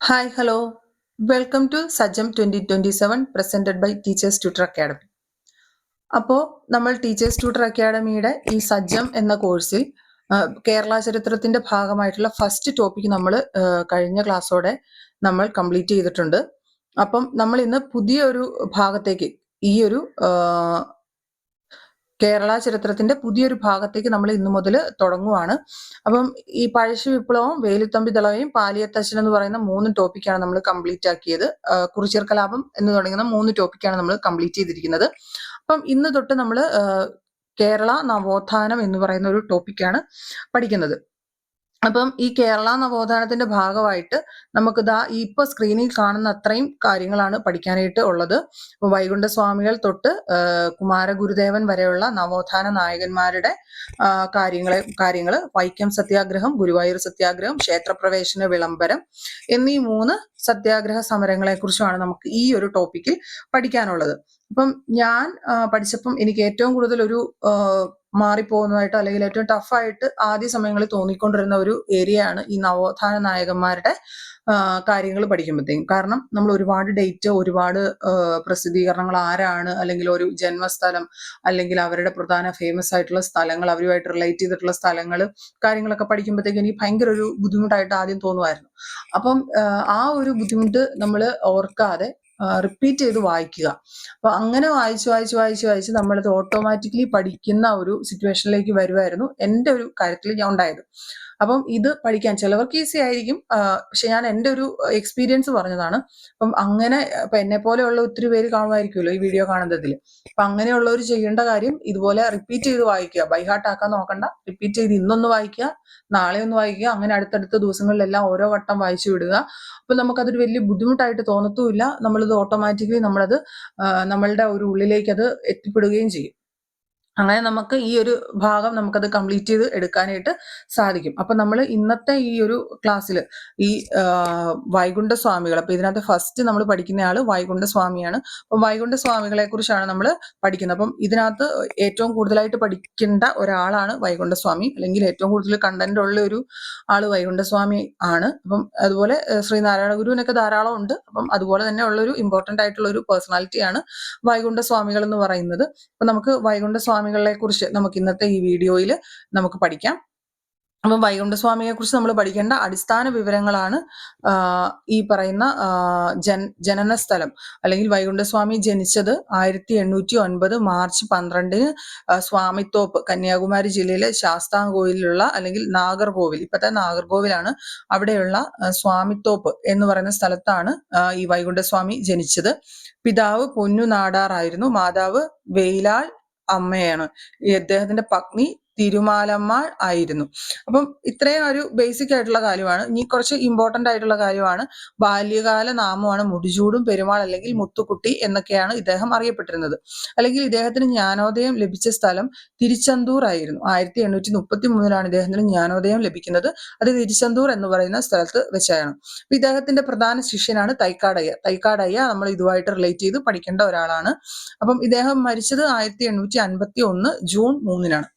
Hi, hello. Welcome to Sajam 2027 presented by Teachers Tutor Academy. അപ്പോൾ നമ്മൾ teachers tutor അക്കാഡമിയുടെ ഈ സജ്ജം എന്ന കോഴ്സിൽ കേരള ചരിത്രത്തിന്റെ ഭാഗമായിട്ടുള്ള ഫസ്റ്റ് ടോപ്പിക് നമ്മൾ കഴിഞ്ഞ ക്ലാസ്സോടെ നമ്മൾ കംപ്ലീറ്റ് ചെയ്തിട്ടുണ്ട് അപ്പം നമ്മൾ ഇന്ന് പുതിയൊരു ഭാഗത്തേക്ക് ഈ ഒരു കേരള ചരിത്രത്തിന്റെ പുതിയൊരു ഭാഗത്തേക്ക് നമ്മൾ ഇന്നു മുതൽ തുടങ്ങുവാണ്. അപ്പം ഈ പഴശ്ശി വിപ്ലവം വേലുത്തമ്പി ദളവയും പാലിയത്തച്ഛൻ എന്ന് പറയുന്ന മൂന്ന് ടോപ്പിക്കാണ് നമ്മൾ കംപ്ലീറ്റ് ആക്കിയത്. കുറിച്ചിയർ കലാപം എന്ന് തുടങ്ങുന്ന മൂന്ന് ടോപ്പിക്കാണ് നമ്മൾ കംപ്ലീറ്റ് ചെയ്തിരിക്കുന്നത്. അപ്പം ഇന്ന് തൊട്ട് നമ്മൾ കേരള നവോത്ഥാനം എന്ന് പറയുന്ന ഒരു ടോപ്പിക്കാണ് പഠിക്കുന്നത്. അപ്പം ഈ കേരള നവോത്ഥാനത്തിന്റെ ഭാഗമായിട്ട് നമുക്ക് ദാ ഇപ്പൊ സ്ക്രീനിൽ കാണുന്ന അത്രയും കാര്യങ്ങളാണ് പഠിക്കാനായിട്ട് ഉള്ളത്. വൈകുണ്ഠസ്വാമികൾ വൈകുണ്ഠ സ്വാമികൾ തൊട്ട് കുമാരഗുരുദേവൻ വരെയുള്ള നവോത്ഥാന നായകന്മാരുടെ കാര്യങ്ങളെ കാര്യങ്ങൾ വൈക്കം സത്യാഗ്രഹം ഗുരുവായൂർ സത്യാഗ്രഹം ക്ഷേത്രപ്രവേശന വിളംബരം എന്നീ മൂന്ന് സത്യാഗ്രഹ സമരങ്ങളെ കുറിച്ചാണ് നമുക്ക് ഈ ഒരു ടോപ്പിക്കിൽ പഠിക്കാനുള്ളത്. അപ്പം ഞാൻ പഠിച്ചപ്പം എനിക്ക് ഏറ്റവും കൂടുതൽ ഒരു മാറിപ്പോകുന്നതായിട്ട് അല്ലെങ്കിൽ ഏറ്റവും ടഫായിട്ട് ആദ്യ സമയങ്ങളിൽ തോന്നിക്കൊണ്ടിരുന്ന ഒരു ഏരിയയാണ് ഈ നവോത്ഥാന നായകന്മാരുടെ കാര്യങ്ങൾ പഠിക്കുമ്പോഴത്തേക്കും. കാരണം നമ്മൾ ഒരുപാട് ഡേറ്റ് ഒരുപാട് പ്രസിദ്ധീകരണങ്ങൾ ആരാണ് അല്ലെങ്കിൽ ഒരു ജന്മസ്ഥലം അല്ലെങ്കിൽ അവരുടെ പ്രധാന ഫേമസ് ആയിട്ടുള്ള സ്ഥലങ്ങൾ അവരുമായിട്ട് റിലേറ്റ് ചെയ്തിട്ടുള്ള സ്ഥലങ്ങൾ കാര്യങ്ങളൊക്കെ പഠിക്കുമ്പോഴത്തേക്കും എനിക്ക് ഭയങ്കര ഒരു ബുദ്ധിമുട്ടായിട്ട് ആദ്യം തോന്നുമായിരുന്നു. അപ്പം ആ ഒരു ബുദ്ധിമുട്ട് നമ്മൾ ഓർക്കാതെ റിപ്പീറ്റ് ചെയ്ത് വായിക്കുക. അപ്പൊ അങ്ങനെ വായിച്ച് വായിച്ച് വായിച്ച് വായിച്ച് നമ്മളത് ഓട്ടോമാറ്റിക്കലി പഠിക്കുന്ന ഒരു സിറ്റുവേഷനിലേക്ക് വരുമായിരുന്നു എന്റെ ഒരു കാര്യത്തിൽ ഞാൻ ഉണ്ടായത്. അപ്പം ഇത് പഠിക്കാൻ ചിലവർക്ക് ഈസി ആയിരിക്കും. പക്ഷെ ഞാൻ എന്റെ ഒരു എക്സ്പീരിയൻസ് പറഞ്ഞതാണ്. അപ്പം അങ്ങനെ ഇപ്പൊ എന്നെ പോലെയുള്ള ഒത്തിരി പേര് കാണുമായിരിക്കുമല്ലോ ഈ വീഡിയോ കാണുന്നതിൽ. അപ്പൊ അങ്ങനെയുള്ളവർ ചെയ്യേണ്ട കാര്യം ഇതുപോലെ റിപ്പീറ്റ് ചെയ്ത് വായിക്കുക. ബൈഹാർട്ട് ആക്കാൻ നോക്കണ്ട. റിപ്പീറ്റ് ചെയ്ത് ഇന്നൊന്ന് വായിക്കുക നാളെ ഒന്ന് വായിക്കുക അങ്ങനെ അടുത്തടുത്ത ദിവസങ്ങളിലെല്ലാം ഓരോ വട്ടം വായിച്ചു വിടുക. അപ്പൊ നമുക്കതൊരു വലിയ ബുദ്ധിമുട്ടായിട്ട് തോന്നത്തുമില്ല. നമ്മളിത് ഓട്ടോമാറ്റിക്കലി നമ്മളത് നമ്മളുടെ ഒരു ഉള്ളിലേക്ക് അത് എത്തിപ്പെടുകയും ചെയ്യും. അങ്ങനെ നമുക്ക് ഈ ഒരു ഭാഗം നമുക്കത് കംപ്ലീറ്റ് ചെയ്ത് എടുക്കാനായിട്ട് സാധിക്കും. അപ്പൊ നമ്മൾ ഇന്നത്തെ ഈ ഒരു ക്ലാസ്സിൽ ഈ വൈകുണ്ഠ സ്വാമികൾ അപ്പൊ ഇതിനകത്ത് ഫസ്റ്റ് നമ്മൾ പഠിക്കുന്ന ആൾ വൈകുണ്ഠ സ്വാമിയാണ് അപ്പൊ വൈകുണ്ഠ സ്വാമികളെ കുറിച്ചാണ് നമ്മൾ പഠിക്കുന്നത്. അപ്പം ഇതിനകത്ത് ഏറ്റവും കൂടുതലായിട്ട് പഠിക്കേണ്ട ഒരാളാണ് വൈകുണ്ഠ സ്വാമി അല്ലെങ്കിൽ ഏറ്റവും കൂടുതൽ കണ്ടന്റ് ഉള്ള ഒരു ആൾ വൈകുണ്ഠ സ്വാമി ആണ്. അപ്പം അതുപോലെ ശ്രീനാരായണ ഗുരുവിനൊക്കെ ധാരാളം ഉണ്ട്. അപ്പം അതുപോലെ തന്നെ ഉള്ള ഒരു ഇമ്പോർട്ടന്റ് ആയിട്ടുള്ള ഒരു പേഴ്സണാലിറ്റിയാണ് വൈകുണ്ഠ സ്വാമികൾ എന്ന് പറയുന്നത്. അപ്പൊ നമുക്ക് വൈകുണ്ഠ സ്വാമികളെ കുറിച്ച് നമുക്ക് ഇന്നത്തെ ഈ വീഡിയോയിൽ നമുക്ക് പഠിക്കാം. അപ്പം വൈകുണ്ഠസ്വാമിയെ കുറിച്ച് നമ്മൾ പഠിക്കേണ്ട അടിസ്ഥാന വിവരങ്ങളാണ് ഈ പറയുന്ന ജൻ ജനന സ്ഥലം. അല്ലെങ്കിൽ വൈകുണ്ഠസ്വാമി ജനിച്ചത് ആയിരത്തി എണ്ണൂറ്റി ഒൻപത് മാർച്ച് പന്ത്രണ്ടിന് സ്വാമിത്തോപ്പ് കന്യാകുമാരി ജില്ലയിലെ ശാസ്താംകോവിലുള്ള അല്ലെങ്കിൽ നാഗർകോവിൽ ഇപ്പത്തെ നാഗർകോവിലാണ് അവിടെയുള്ള സ്വാമിത്തോപ്പ് എന്ന് പറയുന്ന സ്ഥലത്താണ് ഈ വൈകുണ്ഠസ്വാമി ജനിച്ചത്. പിതാവ് പൊന്നു നാടാറായിരുന്നു മാതാവ് വെയിലാൾ അമ്മയാണ്. ഈ അദ്ദേഹത്തിന്റെ പത്നി തിരുമാലമ്മാൾ ആയിരുന്നു. അപ്പം ഇത്രയും ഒരു ബേസിക് ആയിട്ടുള്ള കാര്യമാണ്. ഇനി കുറച്ച് ഇമ്പോർട്ടന്റ് ആയിട്ടുള്ള കാര്യമാണ്. ബാല്യകാല നാമമാണ് മുടിചൂടും പെരുമാൾ അല്ലെങ്കിൽ മുത്തുക്കുട്ടി എന്നൊക്കെയാണ് ഇദ്ദേഹം അറിയപ്പെട്ടിരുന്നത്. അല്ലെങ്കിൽ ഇദ്ദേഹത്തിന് ജ്ഞാനോദയം ലഭിച്ച സ്ഥലം തിരുച്ചന്തൂർ ആയിരുന്നു. ആയിരത്തി എണ്ണൂറ്റി മുപ്പത്തി മൂന്നിലാണ് ഇദ്ദേഹത്തിന് ജ്ഞാനോദയം ലഭിക്കുന്നത്. അത് തിരുച്ചന്തൂർ എന്ന് പറയുന്ന സ്ഥലത്ത് വെച്ചാണ്. ഇദ്ദേഹത്തിന്റെ പ്രധാന ശിഷ്യനാണ് തൈക്കാടയ്യ. തൈക്കാടയ്യ നമ്മൾ ഇതുമായിട്ട് റിലേറ്റ് ചെയ്ത് പഠിക്കേണ്ട ഒരാളാണ്. അപ്പം ഇദ്ദേഹം മരിച്ചത് ആയിരത്തി എണ്ണൂറ്റി അൻപത്തി ഒന്ന് ജൂൺ മൂന്നിനാണ്.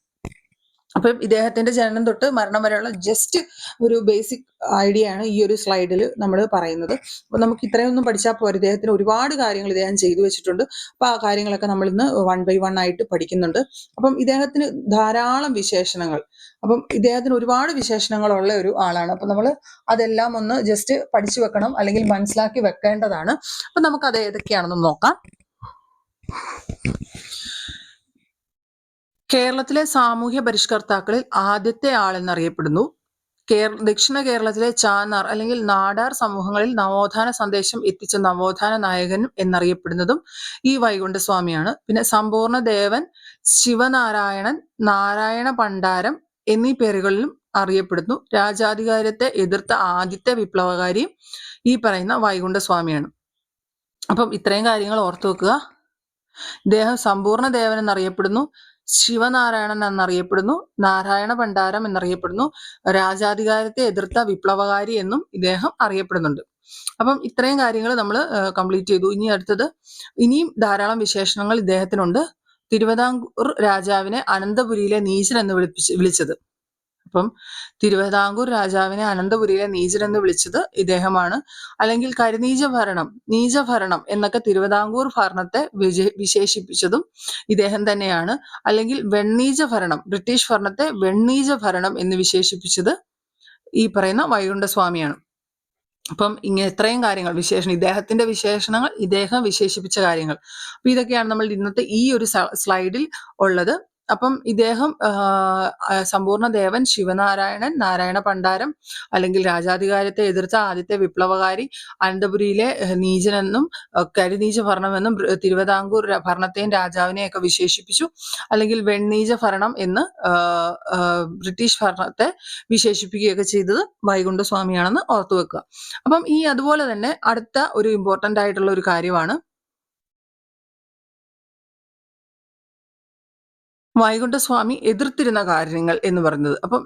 അപ്പം ഇദ്ദേഹത്തിന്റെ ജനനം തൊട്ട് മരണം വരെയുള്ള ജസ്റ്റ് ഒരു ബേസിക് ഐഡിയ ആണ് ഈ ഒരു സ്ലൈഡിൽ നമ്മൾ പറയുന്നത്. അപ്പൊ നമുക്ക് ഇത്രയൊന്നും പഠിച്ചാൽ പോരെ. ഇദ്ദേഹത്തിന് ഒരുപാട് കാര്യങ്ങൾ ഇദ്ദേഹം ചെയ്തു വെച്ചിട്ടുണ്ട്. അപ്പൊ ആ കാര്യങ്ങളൊക്കെ നമ്മൾ ഇന്ന് വൺ ബൈ വൺ ആയിട്ട് പഠിക്കുന്നുണ്ട്. അപ്പം ഇദ്ദേഹത്തിന് ധാരാളം വിശേഷണങ്ങൾ. അപ്പം ഇദ്ദേഹത്തിന് ഒരുപാട് വിശേഷണങ്ങളുള്ള ഒരു ആളാണ്. അപ്പൊ നമ്മൾ അതെല്ലാം ഒന്ന് ജസ്റ്റ് പഠിച്ചു വെക്കണം അല്ലെങ്കിൽ മനസ്സിലാക്കി വെക്കേണ്ടതാണ്. അപ്പൊ നമുക്ക് അത് ഏതൊക്കെയാണെന്ന് നോക്കാം. കേരളത്തിലെ സാമൂഹ്യ പരിഷ്കർത്താക്കളിൽ ആദ്യത്തെ ആളെന്നറിയപ്പെടുന്നു കേരള ദക്ഷിണ കേരളത്തിലെ ചാനാർ അല്ലെങ്കിൽ നാടാർ സമൂഹങ്ങളിൽ നവോത്ഥാന സന്ദേശം എത്തിച്ച നവോത്ഥാന നായകൻ എന്നറിയപ്പെടുന്നതും ഈ വൈകുണ്ഠസ്വാമിയാണ്. പിന്നെ സമ്പൂർണ ദേവൻ ശിവനാരായണൻ നാരായണ പണ്ടാരം എന്നീ പേരുകളിലും അറിയപ്പെടുന്നു. രാജാധികാരത്തെ എതിർത്ത ആദ്യത്തെ വിപ്ലവകാരിയും ഈ പറയുന്ന വൈകുണ്ഠസ്വാമിയാണ്. അപ്പം ഇത്രയും കാര്യങ്ങൾ ഓർത്തു വെക്കുക ഇദ്ദേഹം സമ്പൂർണ ദേവൻ എന്നറിയപ്പെടുന്നു. ശിവനാരായണൻ എന്നറിയപ്പെടുന്നു നാരായണ ഭണ്ഡാരം എന്നറിയപ്പെടുന്നു രാജാധികാരത്തെ എതിർത്ത വിപ്ലവകാരി എന്നും ഇദ്ദേഹം അറിയപ്പെടുന്നുണ്ട്. അപ്പം ഇത്രയും കാര്യങ്ങൾ നമ്മൾ കംപ്ലീറ്റ് ചെയ്തു. ഇനി അടുത്തത് ഇനിയും ധാരാളം വിശേഷണങ്ങൾ ഇദ്ദേഹത്തിനുണ്ട്. തിരുവിതാംകൂർ രാജാവിനെ അനന്തപുരിയിലെ നീചൻ എന്ന് വിളിപ്പിച്ച് വിളിച്ചത്. അപ്പം തിരുവിതാംകൂർ രാജാവിനെ അനന്തപുരിയിലെ നീചൻ എന്ന് വിളിച്ചത് ഇദ്ദേഹമാണ്. അല്ലെങ്കിൽ കരിനീച ഭരണം നീച ഭരണം എന്നൊക്കെ തിരുവിതാംകൂർ ഭരണത്തെ വിശേഷിപ്പിച്ചതും ഇദ്ദേഹം തന്നെയാണ്. അല്ലെങ്കിൽ വെണ്ണീച ഭരണം ബ്രിട്ടീഷ് ഭരണത്തെ വെണ്ണീച ഭരണം എന്ന് വിശേഷിപ്പിച്ചത് ഈ പറയുന്ന വൈകുണ്ഠസ്വാമിയാണ്. അപ്പം ഇങ്ങനെ ഇത്രയും കാര്യങ്ങൾ വിശേഷണം ഇദ്ദേഹത്തിന്റെ വിശേഷണങ്ങൾ ഇദ്ദേഹം വിശേഷിപ്പിച്ച കാര്യങ്ങൾ. അപ്പൊ ഇതൊക്കെയാണ് നമ്മൾ ഇന്നത്തെ ഈ ഒരു സ്ലൈഡിൽ ഉള്ളത്. അപ്പം ഇദ്ദേഹം സമ്പൂർണ ദേവൻ ശിവനാരായണൻ നാരായണ പണ്ഡാരം അല്ലെങ്കിൽ രാജാധികാരത്തെ എതിർത്ത ആദ്യത്തെ വിപ്ലവകാരി അനന്തപുരിയിലെ നീചനെന്നും കരിനീച ഭരണമെന്നും തിരുവിതാംകൂർ ഭരണത്തെയും രാജാവിനെയൊക്കെ വിശേഷിപ്പിച്ചു. അല്ലെങ്കിൽ വെണ്ണീച ഭരണം എന്ന് ബ്രിട്ടീഷ് ഭരണത്തെ വിശേഷിപ്പിക്കുകയൊക്കെ ചെയ്തത് വൈകുണ്ഠ സ്വാമിയാണെന്ന് ഓർത്തു വെക്കുക അപ്പം ഈ അതുപോലെ തന്നെ അടുത്ത ഒരു ഇമ്പോർട്ടന്റ് ആയിട്ടുള്ള ഒരു കാര്യമാണ് വൈകുണ്ഠസ്വാമി എതിർത്തിരുന്ന കാര്യങ്ങൾ എന്ന് പറയുന്നത്. അപ്പം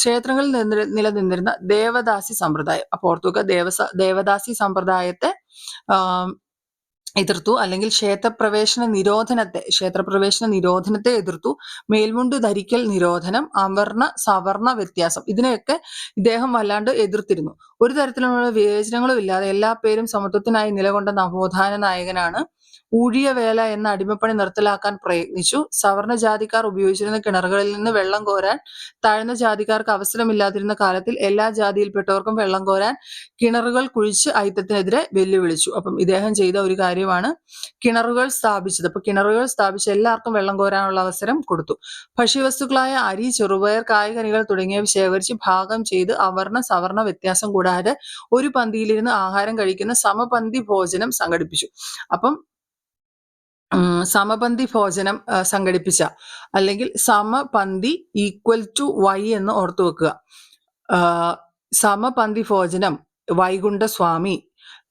ക്ഷേത്രങ്ങളിൽ നിന്ന് നിലനിന്നിരുന്ന ദേവദാസി സമ്പ്രദായം അപ്പൊ ഓർത്തുക ദേവസ ദേവദാസി സമ്പ്രദായത്തെ എതിർത്തു. അല്ലെങ്കിൽ ക്ഷേത്രപ്രവേശന നിരോധനത്തെ ക്ഷേത്രപ്രവേശന നിരോധനത്തെ എതിർത്തു. മേൽമുണ്ട് ധരിക്കൽ നിരോധനം അവർണ സവർണ വ്യത്യാസം ഇതിനെയൊക്കെ ഇദ്ദേഹം വല്ലാണ്ട് എതിർത്തിരുന്നു. ഒരു തരത്തിലുള്ള വിവേചനങ്ങളും ഇല്ലാതെ എല്ലാ പേരും സമത്വത്തിനായി നിലകൊണ്ട നവോത്ഥാന നായകനാണ് ഊഴിയവേല എന്ന അടിമപ്പണി നിർത്തലാക്കാൻ പ്രയത്നിച്ചു. സവർണ ജാതിക്കാർ ഉപയോഗിച്ചിരുന്ന കിണറുകളിൽ നിന്ന് വെള്ളം കോരാൻ താഴ്ന്ന ജാതിക്കാർക്ക് അവസരമില്ലാതിരുന്ന കാലത്തിൽ എല്ലാ ജാതിയിൽപ്പെട്ടവർക്കും വെള്ളം കോരാൻ കിണറുകൾ കുഴിച്ച് ഐത്തത്തിനെതിരെ വെല്ലുവിളിച്ചു. അപ്പം ഇദ്ദേഹം ചെയ്ത ഒരു കാര്യമാണ് കിണറുകൾ സ്ഥാപിച്ചത്. അപ്പൊ കിണറുകൾ സ്ഥാപിച്ച് എല്ലാവർക്കും വെള്ളം കോരാനുള്ള അവസരം കൊടുത്തു. ഭക്ഷ്യവസ്തുക്കളായ അരി ചെറുപയർ കായ്കനികൾ തുടങ്ങിയവ ശേഖരിച്ച് ഭാഗം ചെയ്ത് അവർണ സവർണ വ്യത്യാസം കൂടാതെ ഒരു പന്തിയിലിരുന്ന് ആഹാരം കഴിക്കുന്ന സമപന്തി ഭോജനം സംഘടിപ്പിച്ചു. അപ്പം സമപന്തി ഭോജനം സംഘടിപ്പിച്ച അല്ലെങ്കിൽ സമപന്തി ഈക്വൽ ടു വൈ എന്ന് ഓർത്തു വെക്കുക. സമപന്തി ഭോജനം വൈകുണ്ഠ സ്വാമി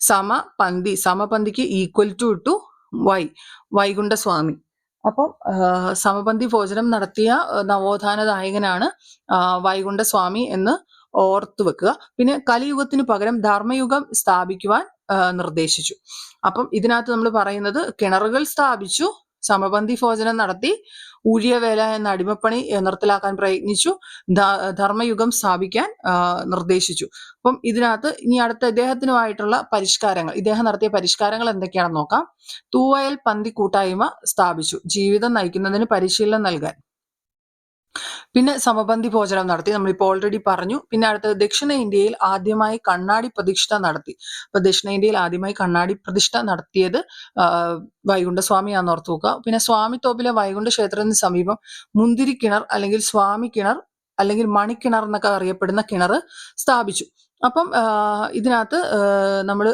സമപന്തി സമപന്തിക്ക് ഈക്വൽ ടു ടു വൈ വൈകുണ്ഠ സ്വാമി അപ്പം സമപന്തി ഭോജനം നടത്തിയ നവോത്ഥാന നായകനാണ് ആ, വൈകുണ്ഠ സ്വാമി എന്ന് ഓർത്തു വെക്കുക. പിന്നെ കലിയുഗത്തിന് പകരം ധർമ്മയുഗം സ്ഥാപിക്കുവാൻ നിർദ്ദേശിച്ചു. അപ്പം ഇതിനകത്ത് നമ്മൾ പറയുന്നത് കിണറുകൾ സ്ഥാപിച്ചു സമബന്ധി ഭോജനം നടത്തി ഊഴിയവേല എന്ന അടിമപ്പണി നിർത്തലാക്കാൻ പ്രയത്നിച്ചു ധർമ്മയുഗം സ്ഥാപിക്കാൻ നിർദ്ദേശിച്ചു. അപ്പം ഇതിനകത്ത് ഇനി അടുത്ത ഇദ്ദേഹത്തിനുമായിട്ടുള്ള പരിഷ്കാരങ്ങൾ ഇദ്ദേഹം നടത്തിയ പരിഷ്കാരങ്ങൾ എന്തൊക്കെയാണെന്ന് നോക്കാം. തൂവയൽ പന്തി കൂട്ടായ്മ സ്ഥാപിച്ചു ജീവിതം നയിക്കുന്നതിന് പരിശീലനം നൽകാൻ. പിന്നെ സമബന്ധി ഭോജനം നടത്തി. നമ്മളിപ്പോൾ ഓൾറെഡി പറഞ്ഞു. പിന്നെ അടുത്തത് ദക്ഷിണ ഇന്ത്യയിൽ ആദ്യമായി കണ്ണാടി പ്രതിഷ്ഠ നടത്തി. അപ്പൊ ദക്ഷിണ ഇന്ത്യയിൽ ആദ്യമായി കണ്ണാടി പ്രതിഷ്ഠ നടത്തിയത് വൈകുണ്ഠസ്വാമി ആണെന്ന് ഓർത്തു നോക്കുക. പിന്നെ സ്വാമിത്തോപ്പിലെ വൈകുണ്ഠ ക്ഷേത്രത്തിന് സമീപം മുന്തിരി കിണർ അല്ലെങ്കിൽ സ്വാമി കിണർ അല്ലെങ്കിൽ മണിക്കിണർ എന്നൊക്കെ അറിയപ്പെടുന്ന കിണർ സ്ഥാപിച്ചു. അപ്പം ഇതിനകത്ത് നമ്മൾ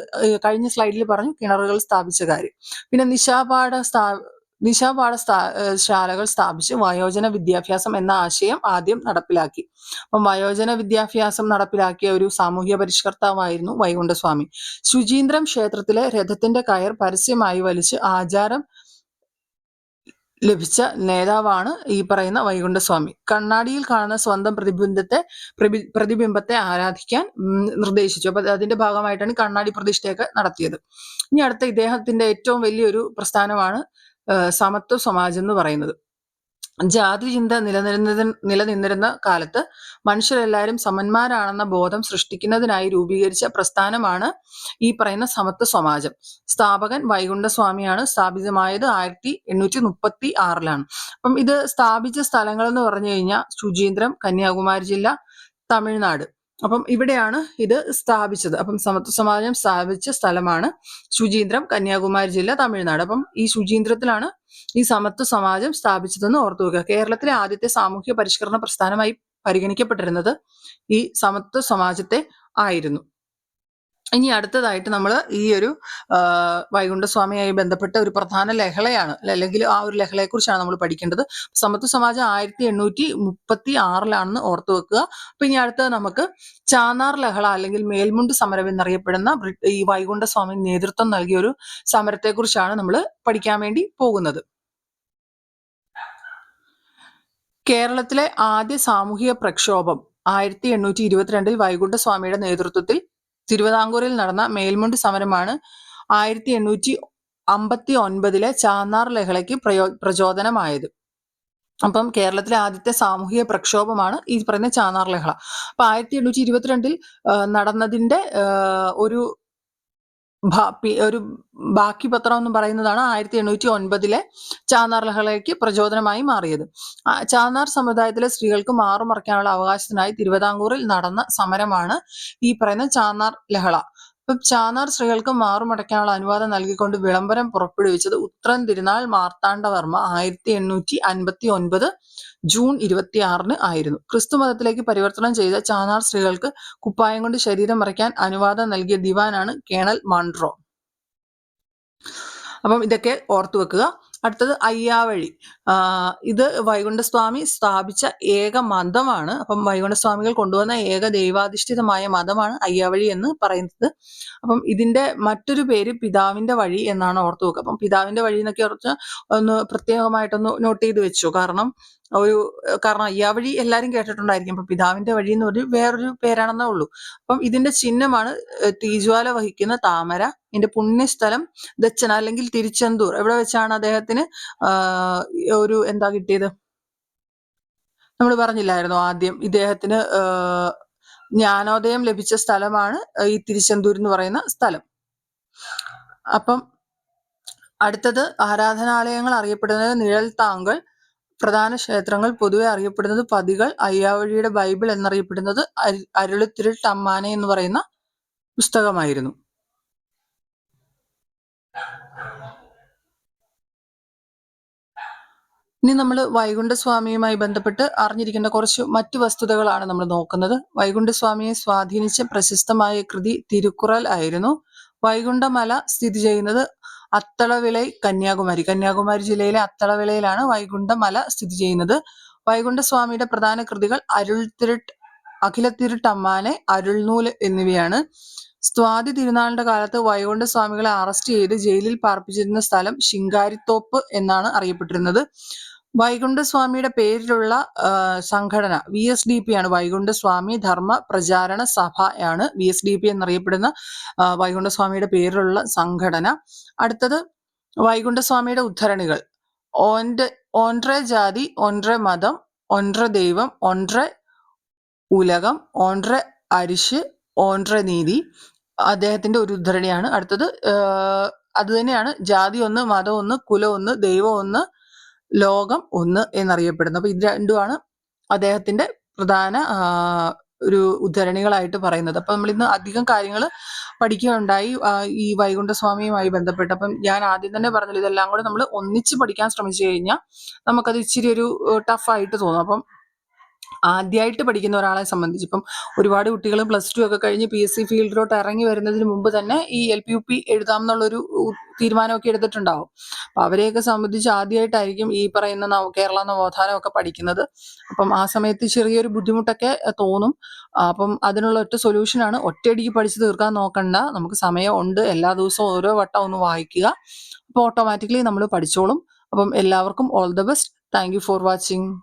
കഴിഞ്ഞ സ്ലൈഡിൽ പറഞ്ഞു കിണറുകൾ സ്ഥാപിച്ച കാര്യം. പിന്നെ നിശാപാഠ സ്ഥാ നിശാപാഠ സ്ഥാ ശാലകൾ സ്ഥാപിച്ച് വയോജന വിദ്യാഭ്യാസം എന്ന ആശയം ആദ്യം നടപ്പിലാക്കി. അപ്പം വയോജന വിദ്യാഭ്യാസം നടപ്പിലാക്കിയ ഒരു സാമൂഹ്യ പരിഷ്കർത്താവായിരുന്നു വൈകുണ്ഠസ്വാമി. ശുചീന്ദ്രം ക്ഷേത്രത്തിലെ രഥത്തിന്റെ കയർ പരസ്യമായി വലിച്ച് ആചാരം ലഭിച്ച നേതാവാണ് ഈ പറയുന്ന വൈകുണ്ഠസ്വാമി. കണ്ണാടിയിൽ കാണുന്ന സ്വന്തം പ്രതിബിംബത്തെ പ്രതി- പ്രതിബിംബത്തെ ആരാധിക്കാൻ നിർദ്ദേശിച്ചു. അപ്പൊ അതിന്റെ ഭാഗമായിട്ടാണ് കണ്ണാടി പ്രതിഷ്ഠയൊക്കെ നടത്തിയത്. ഇനി അടുത്ത ഇദ്ദേഹത്തിന്റെ ഏറ്റവും വലിയൊരു പ്രസ്ഥാനമാണ് സമത്വ സമാജം എന്ന് പറയുന്നത്. ജാതി ചിന്ത നിലനിരുന്ന നിലനിന്നിരുന്ന കാലത്ത് മനുഷ്യരെല്ലാവരും സമന്മാരാണെന്ന ബോധം സൃഷ്ടിക്കുന്നതിനായി രൂപീകരിച്ച പ്രസ്ഥാനമാണ് ഈ പറയുന്ന സമത്വ സമാജം. സ്ഥാപകൻ വൈകുണ്ഠസ്വാമിയാണ് സ്ഥാപിതമായത് ആയിരത്തി എണ്ണൂറ്റി മുപ്പത്തി ആറിലാണ് അപ്പം ഇത് സ്ഥാപിച്ച സ്ഥലങ്ങൾ എന്ന് പറഞ്ഞു കഴിഞ്ഞാൽ ശുചീന്ദ്രം കന്യാകുമാരി ജില്ല തമിഴ്നാട്. അപ്പം ഇവിടെയാണ് ഇത് സ്ഥാപിച്ചത്. അപ്പം സമത്വ സമാജം സ്ഥാപിച്ച സ്ഥലമാണ് ശുചീന്ദ്രം കന്യാകുമാരി ജില്ല തമിഴ്നാട്. അപ്പം ഈ ശുചീന്ദ്രത്തിലാണ് ഈ സമത്വ സമാജം സ്ഥാപിച്ചതെന്ന് ഓർത്തു വെക്കുക. കേരളത്തിലെ ആദ്യത്തെ സാമൂഹ്യ പരിഷ്കരണ പ്രസ്ഥാനമായി പരിഗണിക്കപ്പെട്ടിരുന്നത് ഈ സമത്വ സമാജത്തെ ആയിരുന്നു. ഇനി അടുത്തതായിട്ട് നമ്മൾ ഈ ഒരു വൈകുണ്ഠസ്വാമിയായി ബന്ധപ്പെട്ട ഒരു പ്രധാന ലഹളയാണ്. അല്ലെങ്കിൽ ആ ഒരു ലഹളയെ കുറിച്ചാണ് നമ്മൾ പഠിക്കേണ്ടത്. സമത്വ സമാജം ആയിരത്തി എണ്ണൂറ്റി മുപ്പത്തി ആറിലാണെന്ന് ഓർത്തു വെക്കുക. അപ്പൊ ഇനി അടുത്തത് നമുക്ക് ചാന്നാർ ലഹള അല്ലെങ്കിൽ മേൽമുണ്ട് സമരം എന്നറിയപ്പെടുന്ന ഈ വൈകുണ്ഠസ്വാമി നേതൃത്വം നൽകിയ ഒരു സമരത്തെ കുറിച്ചാണ് നമ്മൾ പഠിക്കാൻ വേണ്ടി പോകുന്നത്. കേരളത്തിലെ ആദ്യ സാമൂഹിക പ്രക്ഷോഭം ആയിരത്തി എണ്ണൂറ്റി ഇരുപത്തിരണ്ടിൽ വൈകുണ്ഠസ്വാമിയുടെ നേതൃത്വത്തിൽ തിരുവിതാംകൂറിൽ നടന്ന മേൽമുണ്ട് സമരമാണ് ആയിരത്തി എണ്ണൂറ്റി അമ്പത്തി ഒൻപതിലെ ചാന്നാർ ലഹളയ്ക്ക് പ്രയോ പ്രചോദനമായത്. അപ്പം കേരളത്തിലെ ആദ്യത്തെ സാമൂഹിക പ്രക്ഷോഭമാണ് ഈ പറയുന്ന ചാന്നാർ ലഹള. അപ്പൊ ആയിരത്തി എണ്ണൂറ്റി ഇരുപത്തിരണ്ടിൽ നടന്നതിന്റെ ഒരു ഒരു ബാക്കി പത്രം എന്ന് പറയുന്നതാണ് ആയിരത്തി എണ്ണൂറ്റി ഒൻപതിലെ ചാന്നാർ ലഹളയ്ക്ക് പ്രചോദനമായി മാറിയത്. ചാനാർ സമുദായത്തിലെ സ്ത്രീകൾക്ക് മാറുമറയ്ക്കാനുള്ള അവകാശത്തിനായി തിരുവിതാംകൂറിൽ നടന്ന സമരമാണ് ഈ പറയുന്ന ചാന്നാർ ലഹള ഇപ്പം ചാന്നാർ സ്ത്രീകൾക്ക് മാറുമടയ്ക്കാനുള്ള അനുവാദം നൽകിക്കൊണ്ട് വിളംബരം പുറപ്പെടുവിച്ചത് ഉത്രൻ തിരുനാൾ മാർത്താണ്ഡവർമ്മ ആയിരത്തി എണ്ണൂറ്റി അൻപത്തി ഒൻപത് ജൂൺ ഇരുപത്തി ആറിന് ആയിരുന്നു. ക്രിസ്തു മതത്തിലേക്ക് പരിവർത്തനം ചെയ്ത ചാനാർ സ്ത്രീകൾക്ക് കുപ്പായം കൊണ്ട് ശരീരം മറയ്ക്കാൻ അനുവാദം നൽകിയ ദിവാനാണ് കേണൽ മൺട്രോ അപ്പം ഇതൊക്കെ ഓർത്തു വെക്കുക. അടുത്തത് അയ്യാവഴി. ഇത് വൈകുണ്ഠസ്വാമി സ്ഥാപിച്ച ഏക മതമാണ്. അപ്പം വൈകുണ്ഠസ്വാമികൾ കൊണ്ടുവന്ന ഏക ദൈവാധിഷ്ഠിതമായ മതമാണ് അയ്യാവഴി എന്ന് പറയുന്നത്. അപ്പം ഇതിന്റെ മറ്റൊരു പേര് പിതാവിന്റെ വഴി എന്നാണ് ഓർത്തു വെക്കുക. അപ്പം പിതാവിന്റെ വഴി എന്നൊക്കെ ഓർത്ത് ഒന്ന് പ്രത്യേകമായിട്ടൊന്ന് നോട്ട് ചെയ്ത് വെച്ചു. കാരണം ഒരു കാരണം അയ്യാവഴി എല്ലാവരും കേട്ടിട്ടുണ്ടായിരിക്കും. അപ്പൊ പിതാവിന്റെ വഴി എന്ന് ഒരു വേറൊരു പേരാണെന്നേ ഉള്ളൂ. അപ്പം ഇതിന്റെ ചിഹ്നമാണ് തീജ്വാല വഹിക്കുന്ന താമര. ഇതിന്റെ പുണ്യസ്ഥലം ദച്ചന അല്ലെങ്കിൽ തിരുച്ചെന്തൂർ. എവിടെ വെച്ചാണ് അദ്ദേഹത്തിന് ഒരു എന്താ കിട്ടിയത്? നമ്മൾ പറഞ്ഞില്ലായിരുന്നു ആദ്യം? ഇദ്ദേഹത്തിന് ജ്ഞാനോദയം ലഭിച്ച സ്ഥലമാണ് ഈ തിരുച്ചെന്തൂർ എന്ന് പറയുന്ന സ്ഥലം. അപ്പം അടുത്തത് ആരാധനാലയങ്ങൾ അറിയപ്പെടുന്നത് നിഴൽ താങ്കൾ. പ്രധാന ക്ഷേത്രങ്ങൾ പൊതുവെ അറിയപ്പെടുന്നത് പതികൾ അയ്യാവഴിയുടെ ബൈബിൾ എന്നറിയപ്പെടുന്നത് അരു- അരുളിത്തിരുൾ തമ്മാനെ എന്ന് പറയുന്ന പുസ്തകമായിരുന്നു. ഇനി നമ്മൾ വൈകുണ്ഠസ്വാമിയുമായി ബന്ധപ്പെട്ട് അറിഞ്ഞിരിക്കേണ്ട കുറച്ച് മറ്റു വസ്തുതകളാണ് നമ്മൾ നോക്കുന്നത്. വൈകുണ്ഠസ്വാമിയെ സ്വാധീനിച്ച പ്രശസ്തമായ കൃതി തിരുക്കുറൽ ആയിരുന്നു. വൈകുണ്ഠമല സ്ഥിതി ചെയ്യുന്നത് അത്തളവിളൈ കന്യാകുമാരി. കന്യാകുമാരി ജില്ലയിലെ അത്തളവിളയിലാണ് വൈകുണ്ഠമല സ്ഥിതി ചെയ്യുന്നത്. വൈകുണ്ഠസ്വാമിയുടെ പ്രധാന കൃതികൾ അരുൾത്തിരുട്ട് അഖിലത്തിരുട്ടമ്മാനെ അരുൾനൂൽ എന്നിവയാണ്. സ്വാതി തിരുനാളിന്റെ കാലത്ത് വൈകുണ്ഠസ്വാമികളെ അറസ്റ്റ് ചെയ്ത് ജയിലിൽ പാർപ്പിച്ചിരുന്ന സ്ഥലം ശിങ്കാരിത്തോപ്പ് എന്നാണ് അറിയപ്പെട്ടിരുന്നത്. വൈകുണ്ഠസ്വാമിയുടെ പേരിലുള്ള സംഘടന വി എസ് ഡി പി ആണ്. വൈകുണ്ഠസ്വാമി ധർമ്മ പ്രചാരണ സഭ ആണ് വി എസ് ഡി പി എന്നറിയപ്പെടുന്ന വൈകുണ്ഠസ്വാമിയുടെ പേരിലുള്ള സംഘടന. അടുത്തത് വൈകുണ്ഠസ്വാമിയുടെ ഉദ്ധരണികൾ. ഓന്റെ ഓൻട്രെ ജാതി ഒൻറെ മതം ഒൻറെ ദൈവം ഒൻറെ ഉലകം ഓൻട്രെ അരിശ് ഓൻട്രെ നീതി അദ്ദേഹത്തിന്റെ ഒരു ഉദ്ധരണിയാണ്. അടുത്തത് അത് തന്നെയാണ് ജാതി ഒന്ന് മതം ഒന്ന് കുലം ഒന്ന് ദൈവം ഒന്ന് ലോകം ഒന്ന് എന്നറിയപ്പെടുന്നത്. അപ്പൊ ഇത് രണ്ടുമാണ് അദ്ദേഹത്തിന്റെ പ്രധാന ഒരു ഉദ്ധരണികളായിട്ട് പറയുന്നത്. അപ്പൊ നമ്മൾ ഇന്ന് അധികം കാര്യങ്ങൾ പഠിക്കുകയുണ്ടായി ഈ വൈകുണ്ഠസ്വാമിയുമായി ബന്ധപ്പെട്ട്. അപ്പം ഞാൻ ആദ്യം തന്നെ പറഞ്ഞല്ലോ ഇതെല്ലാം കൂടെ നമ്മൾ ഒന്നിച്ച് പഠിക്കാൻ ശ്രമിച്ചു കഴിഞ്ഞാൽ നമുക്കത് ഇച്ചിരി ഒരു ടഫായിട്ട് തോന്നും. അപ്പം ആദ്യമായിട്ട് പഠിക്കുന്ന ഒരാളെ സംബന്ധിച്ച് ഇപ്പം ഒരുപാട് കുട്ടികൾ പ്ലസ് ടു ഒക്കെ കഴിഞ്ഞ് പി എസ് സി ഫീൽഡിലോട്ട് ഇറങ്ങി വരുന്നതിന് മുമ്പ് തന്നെ ഈ എൽ പി യു പി എഴുതാം എന്നുള്ളൊരു ഉ- തീരുമാനമൊക്കെ എടുത്തിട്ടുണ്ടാവും. അപ്പൊ അവരെയൊക്കെ സംബന്ധിച്ച് ആദ്യമായിട്ടായിരിക്കും ഈ പറയുന്ന കേരള നവോത്ഥാനം ഒക്കെ പഠിക്കുന്നത്. അപ്പം ആ സമയത്ത് ചെറിയൊരു ബുദ്ധിമുട്ടൊക്കെ തോന്നും. അപ്പം അതിനുള്ള ഒറ്റ സൊല്യൂഷനാണ് ഒറ്റയടിക്ക് പഠിച്ചു തീർക്കാൻ നോക്കണ്ട. നമുക്ക് സമയമുണ്ട്. എല്ലാ ദിവസവും ഓരോ വട്ടം ഒന്ന് വായിക്കുക. അപ്പോൾ ഓട്ടോമാറ്റിക്കലി നമ്മൾ പഠിച്ചോളും. അപ്പം എല്ലാവർക്കും all the best thank for watching